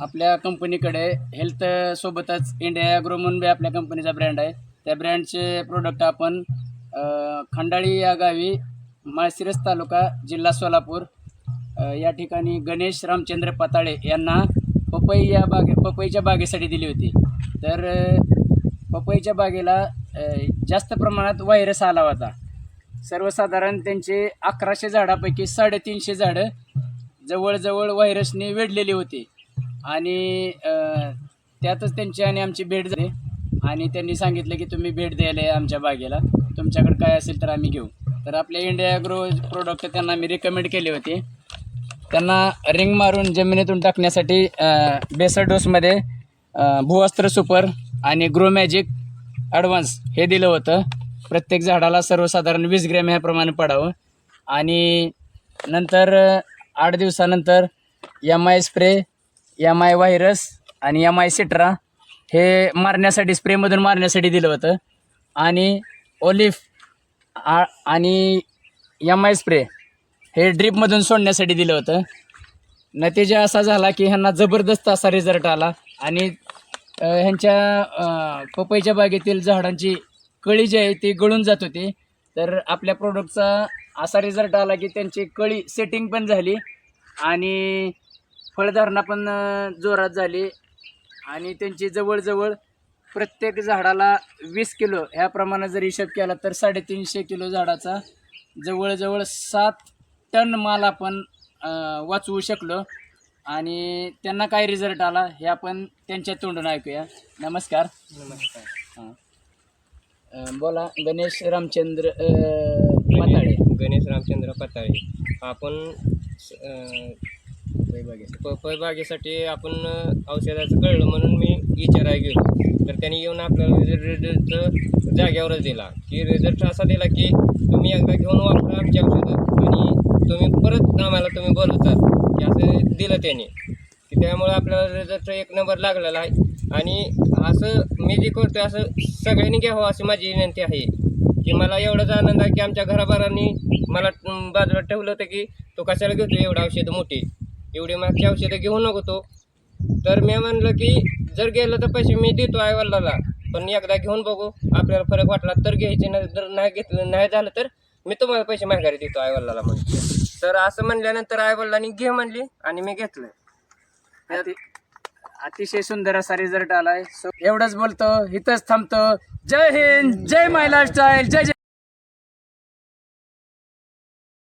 आपल्या कंपनीकडे हेल्थ सोबतच इंडिया ॲग्रो म्हणून बी आपल्या कंपनीचा ब्रँड आहे. त्या ब्रँडचे प्रोडक्ट आपण खंडाळी या गावी माळशिरस तालुका जिल्हा सोलापूर या ठिकाणी गणेश रामचंद्र पाताळे यांना पपई या बागे पपईच्या बागेसाठी दिली होती. तर पपईच्या बागेला जास्त प्रमाणात व्हायरस आला होता. सर्वसाधारण त्यांचे अकराशे झाडापैकी साडेतीनशे झाडं जवळजवळ व्हायरसने वेढलेली होती. आणि त्यातच त्यांची आणि आमची भेट झाली. आणि त्यांनी सांगितलं की तुम्ही भेट द्यायला या आमच्या बागेला. तुमच्याकडे काय असेल तर आम्ही घेऊ. तर आपल्या इंडिया ग्रो प्रोडक्ट त्यांना मी रिकमेंड केले होते. त्यांना रिंग मारून जमिनीतून टाकण्यासाठी बेसर डोसमध्ये भूअस्त्र सुपर आणि ग्रो मॅजिक ॲडव्हान्स हे दिलं होतं. प्रत्येक झाडाला सर्वसाधारण वीस ग्रॅम ह्याप्रमाणे पडावं. आणि नंतर आठ दिवसानंतर M I spray M I virus आणि एम आय सिट्रा हे मारण्यासाठी स्प्रेमधून मारण्यासाठी दिलं होतं. आणि ओलिफ आ आणि एम आय स्प्रे हे ड्रीपमधून सोडण्यासाठी दिलं होतं. नतीजा असा झाला की ह्यांना जबरदस्त असा रिझल्ट आला. आणि ह्यांच्या पपईच्या बागेतील झाडांची कळी जी आहे ती गळून जात होती. तर आपल्या प्रोडक्टचा असा रिझल्ट आला की त्यांची कळी सेटिंग पण झाली. आणि फळधारणा पण जोरात झाली. आणि त्यांची जवळजवळ प्रत्येक झाडाला वीस किलो ह्या प्रमाणात जर हिशोब केला तर साडेतीनशे किलो झाडाचा जवळजवळ सात टन माल आपण वाचवू शकलो. आणि त्यांना काय रिझल्ट आला हे आपण त्यांच्या तोंडून ऐकूया. नमस्कार. नमस्कार. हां. बोला गणेश रामचंद्र म्हाताळे गणेश रामचंद्र पताळे. आपण पपई बागेसाठी आपण औषधाचं कळलं म्हणून मी विचारायला गेलो. तर त्यांनी येऊन आपल्याला रिझल्ट जाग्यावरच दिला. की रिझल्ट असा दिला की तुम्ही एकदा घेऊन वापरा आमची औषधं. आणि तुम्ही परत आम्हाला तुम्ही बोलवतात की असं दिलं त्यांनी. की त्यामुळे आपल्याला रिझल्ट एक नंबर लागलेला आहे. आणि असं मी जे करतो असं सगळ्यांनी घ्यावं अशी माझी विनंती आहे. की मला एवढाच आनंद आहे की आमच्या घराबारांनी मला बाजूला ठेवलं होतं की तो कशाला घेतो एवढं औषध मोठी? एवढी मागची औषधं घेऊ नको तो. तर मी म्हणलं की जर गेलं तर पैसे मी देतो आई वडिलाला. पण एकदा घेऊन बघू. आपल्याला फरक वाटला तर घ्यायचे नाही जर नाही घेतलं नाही झालं तर मी तुम्हाला पैसे माघारी देतो आई वडिलाला म्हणतो तर असं म्हणल्यानंतर आई वडिलांनी घे म्हणली आणि मी घेतलं. अति- अतिशय सुंदर असा रिझल्ट आलाय. एवढंच बोलतो. इथंच थांबतो. जय हिंद जय महिला स्टाईल जय जय